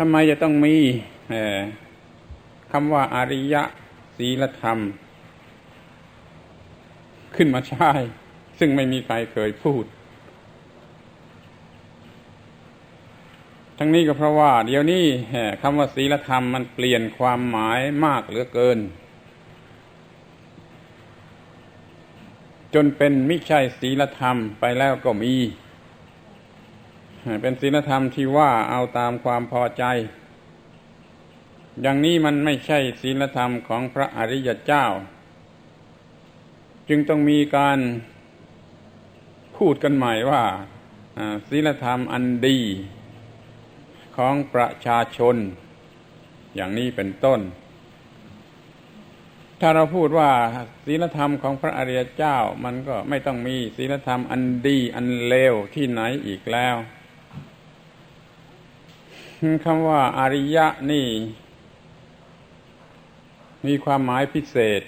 ทำไมจะต้องมีคำว่าอาริยะศีลธรรม ขึ้นมาใช้ ซึ่งไม่มีใครเคยพูด ทั้งนี้ก็เพราะว่า เดี๋ยวนี้คำว่าศีลธรรมมันเปลี่ยนความหมายมากเหลือเกิน จนเป็นไม่ใช่ศีลธรรมไปแล้วก็มี เป็นศีลธรรมที่ว่าเอาตามความพอใจ อย่างนี้มันไม่ใช่ศีลธรรมของพระอริยเจ้า จึงต้องมีการพูดกันใหม่ว่าศีลธรรมอันดีของประชาชน อย่างนี้เป็นต้น ถ้าเราพูดว่าศีลธรรมของพระอริยเจ้า มันก็ไม่ต้องมีศีลธรรมอันดีอันเลวที่ไหนอีกแล้ว คำว่าอริยะนี่ มีความหมายพิเศษ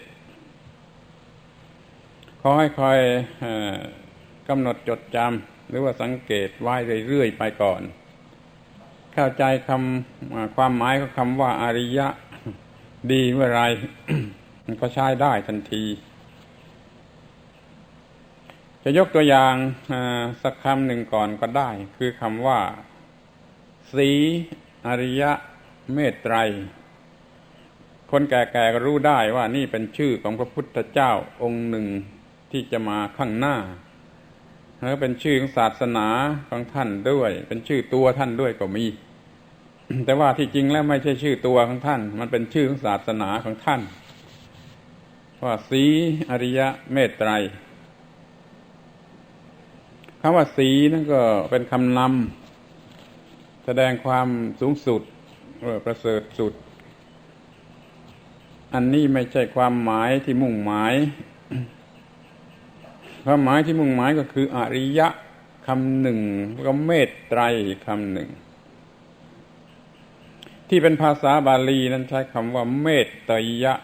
ขอให้คอยกำหนดจดจำหรือว่าสังเกตไว้เรื่อยๆไปก่อน เข้าใจคำความหมายของคำว่าอริยะ ดีเมื่อไรมันก็ใช้ได้ทันที จะยกตัวอย่างสักคำหนึ่งก่อนก็ได้ คือคำว่า สีอริยะเมตไตร คนแก่ๆก็รู้ได้ว่านี่เป็นชื่อของพระพุทธเจ้าองค์หนึ่งที่จะมาข้างหน้าแล้วเป็นชื่อของศาสนาของท่านด้วย เป็นชื่อตัวท่านด้วยก็มี แต่ว่าที่จริงแล้วไม่ใช่ชื่อตัวของท่าน มันเป็นชื่อของศาสนาของท่านว่าสีอริยะเมตไตรคำว่าสีนั่นก็เป็นคำนำ ดงความสูงสุดหรือประเสริฐสุด อันนี้ไม่ใช่ความหมายที่มุ่งหมาย ความหมายที่มุ่งหมายก็คือ อริยะคำหนึ่งแล้วก็เมตไตรคำหนึ่ง ที่เป็นภาษาบาลีนั้นใช้คำว่า เมตไตรยะ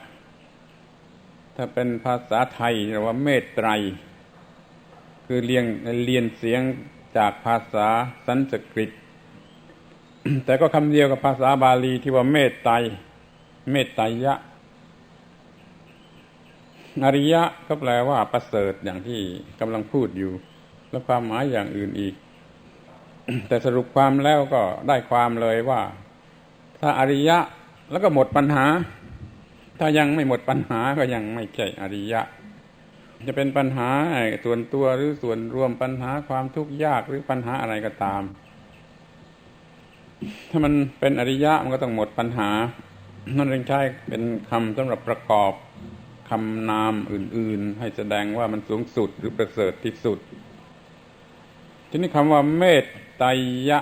ถ้าเป็นภาษาไทยเรียกว่าเมตไตร คือเรียงเรียนเสียงจากภาษาสันสกฤต แต่ก็คำเดียวกับภาษาบาลีที่ว่าเมตไตรเมตไตรยะอริยะก็แปลว่าประเสริฐอย่างที่กำลังพูดอยู่ แล้วความหมายอย่างอื่นอีก แต่สรุปความแล้วก็ได้ความเลยว่า ถ้าอริยะแล้วก็หมดปัญหา ถ้ายังไม่หมดปัญหาก็ยังไม่ใช่อริยะ จะเป็นปัญหาส่วนตัวหรือส่วนรวมปัญหาความทุกข์ยากหรือปัญหาอะไรก็ตาม ถ้ามันเป็นอริยะมันก็ต้องหมดปัญหา นั่นเองใช้เป็นคำสำหรับประกอบคำนามอื่น ๆ ให้แสดงว่ามันสูงสุดหรือประเสริฐที่สุด ทีนี้คำว่าเมตไตยะ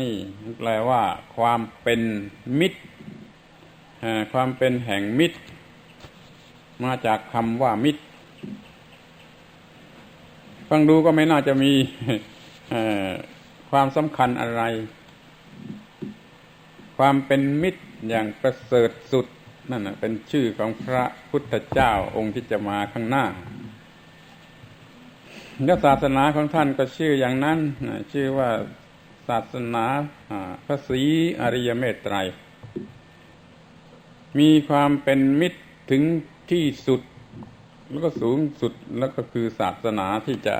นี่แปลว่า ความเป็นมิตรความเป็นแห่งมิตร มาจากคำว่ามิตร ฟังดูก็ไม่น่าจะมีความสำคัญอะไร ความเป็นมิตรอย่างประเสริฐสุดนั่นเป็นชื่อของพระพุทธเจ้าองค์ที่จะมาข้างหน้าแล้วศาสนาของท่านก็ชื่ออย่างนั้นชื่อว่าศาสนาพระศรีอริยเมตไตร มีความเป็นมิตรถึงที่สุด แล้วก็สูงสุดแล้วก็คือศาสนาที่จะ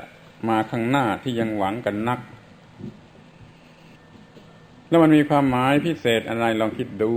มาข้างหน้าที่ยังหวังกันนัก แล้วมันมีความหมายพิเศษอะไรลองคิดดู